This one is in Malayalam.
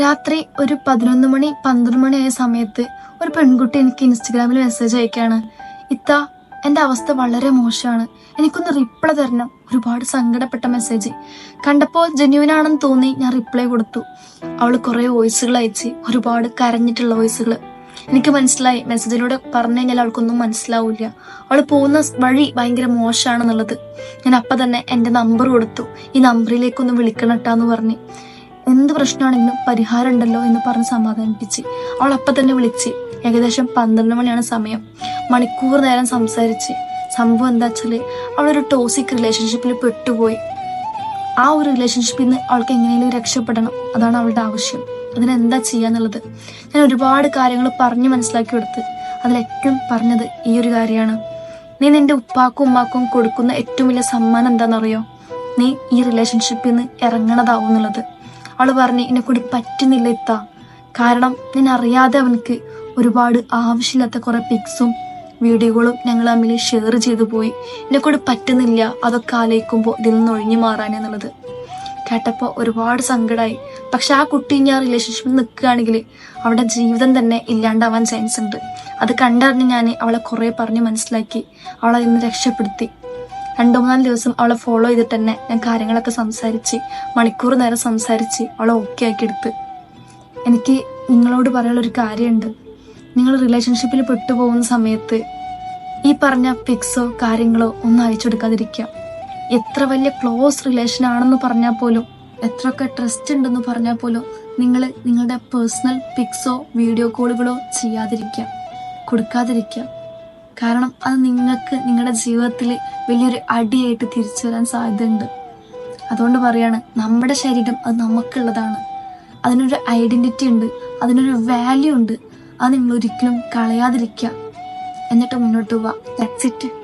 രാത്രി ഒരു പതിനൊന്ന് മണി പന്ത്രണ്ട് മണി ആയ സമയത്ത് ഒരു പെൺകുട്ടി എനിക്ക് ഇൻസ്റ്റഗ്രാമിൽ മെസ്സേജ് അയക്കാണ്. ഇത്ത എന്റെ അവസ്ഥ വളരെ മോശമാണ്. എനിക്കൊന്ന് റിപ്ലൈ തരണം. ഒരുപാട് സങ്കടപ്പെട്ട മെസ്സേജ് കണ്ടപ്പോൾ ജെന്യൂൻ ആണെന്ന് തോന്നി ഞാൻ റിപ്ലൈ കൊടുത്തു. അവൾ കുറേ വോയിസുകൾ അയച്ച് ഒരുപാട് കരഞ്ഞിട്ടുള്ള വോയിസുകൾ എനിക്ക് മനസ്സിലായി. മെസ്സേജിലൂടെ പറഞ്ഞു കഴിഞ്ഞാൽ അവൾക്കൊന്നും മനസ്സിലാവില്ല. അവൾ പോകുന്ന വഴി ഭയങ്കര മോശമാണെന്നുള്ളത്. ഞാൻ അപ്പം തന്നെ എന്റെ നമ്പർ കൊടുത്തു. ഈ നമ്പറിലേക്കൊന്ന് വിളിക്കണട്ടാന്ന് പറഞ്ഞ്. എന്ത് പ്രശ്നമാണെങ്കിലും പരിഹാരം ഉണ്ടല്ലോ എന്ന് പറഞ്ഞ് സമാധാനിപ്പിച്ച് അവൾ അപ്പം തന്നെ വിളിച്ച്. ഏകദേശം പന്ത്രണ്ട് മണിയാണ് സമയം. മണിക്കൂർ നേരം സംസാരിച്ച്. സംഭവം എന്താ വെച്ചാൽ അവളൊരു ടോസിക് റിലേഷൻഷിപ്പിൽ പെട്ടുപോയി. ആ ഒരു റിലേഷൻഷിപ്പിൽ നിന്ന് അവൾക്ക് എങ്ങനെയെങ്കിലും രക്ഷപ്പെടണം. അതാണ് അവളുടെ ആവശ്യം. അതിനെന്താ ചെയ്യാന്നുള്ളത് ഞാൻ ഒരുപാട് കാര്യങ്ങൾ പറഞ്ഞു മനസ്സിലാക്കി കൊടുത്ത് അതിലേറ്റവും പറഞ്ഞത് ഈ ഒരു കാര്യമാണ്. നീ നിന്റെ ഉപ്പാക്കും ഉമ്മാക്കും കൊടുക്കുന്ന ഏറ്റവും വലിയ സമ്മാനം എന്താണെന്നറിയോ? നീ ഈ റിലേഷൻഷിപ്പിൽ നിന്ന് ഇറങ്ങണതാവും എന്നുള്ളത്. അവൾ പറഞ്ഞു എന്നെ കൂടി പറ്റുന്നില്ല ഇത്ത. കാരണം ഞാൻ അറിയാതെ അവനക്ക് ഒരുപാട് ആവശ്യമില്ലാത്ത കുറെ പിക്സും വീഡിയോകളും ഞങ്ങൾ തമ്മിൽ ഷെയർ ചെയ്തു പോയി. എന്നെ കൂടി പറ്റുന്നില്ല അതൊക്കെ ആലോചിക്കുമ്പോൾ ഇതിൽ നിന്ന് ഒഴിഞ്ഞു മാറാനെന്നുള്ളത് കേട്ടപ്പോൾ ഒരുപാട് സങ്കടമായി പക്ഷെ ആ കുട്ടി ഞാൻ റിലേഷൻഷിപ്പിൽ നിൽക്കുകയാണെങ്കിൽ അവളുടെ ജീവിതം തന്നെ ഇല്ലാണ്ടാവാൻ ചാൻസ് ഉണ്ട്. അത് കണ്ടറിഞ്ഞ് ഞാൻ അവളെ കുറേ പറഞ്ഞ് മനസ്സിലാക്കി. അവളെ ഇന്ന് രക്ഷപ്പെടുത്തി. രണ്ടു മൂന്നാൽ ദിവസം അവളെ ഫോളോ ചെയ്തിട്ട് തന്നെ ഞാൻ കാര്യങ്ങളൊക്കെ സംസാരിച്ച് മണിക്കൂർ നേരം സംസാരിച്ച് അവളെ ഓക്കെ ആക്കി എടുത്ത്. എനിക്ക് നിങ്ങളോട് പറയാനുള്ള ഒരു കാര്യമുണ്ട്. നിങ്ങൾ റിലേഷൻഷിപ്പിൽ പെട്ടുപോകുന്ന സമയത്ത് ഈ പറഞ്ഞ പിക്സോ കാര്യങ്ങളോ ഒന്നും അയച്ചു കൊടുക്കാതിരിക്കുക എത്ര വലിയ ക്ലോസ് റിലേഷൻ ആണെന്ന് പറഞ്ഞാൽ പോലും എത്രയൊക്കെ ട്രസ്റ്റ് ഉണ്ടെന്ന് പറഞ്ഞാൽ പോലും നിങ്ങൾ നിങ്ങളുടെ പേഴ്സണൽ പിക്സോ വീഡിയോ കോളുകളോ ചെയ്യാതിരിക്കുക. കൊടുക്കാതിരിക്കുക. കാരണം അത് നിങ്ങൾക്ക് നിങ്ങളുടെ ജീവിതത്തിൽ വലിയൊരു അടിയായിട്ട് തിരിച്ചു വരാൻ സാധ്യതയുണ്ട്. അതുകൊണ്ട് പറയാണ് നമ്മുടെ ശരീരം അത് നമുക്കുള്ളതാണ്. അതിനൊരു ഐഡന്റിറ്റി ഉണ്ട് അതിനൊരു വാല്യൂ ഉണ്ട്. അത് നിങ്ങൾ ഒരിക്കലും കളയാതിരിക്കുക. എന്നിട്ട് മുന്നോട്ട് പോവാ ദാറ്റ്സ് ഇറ്റ്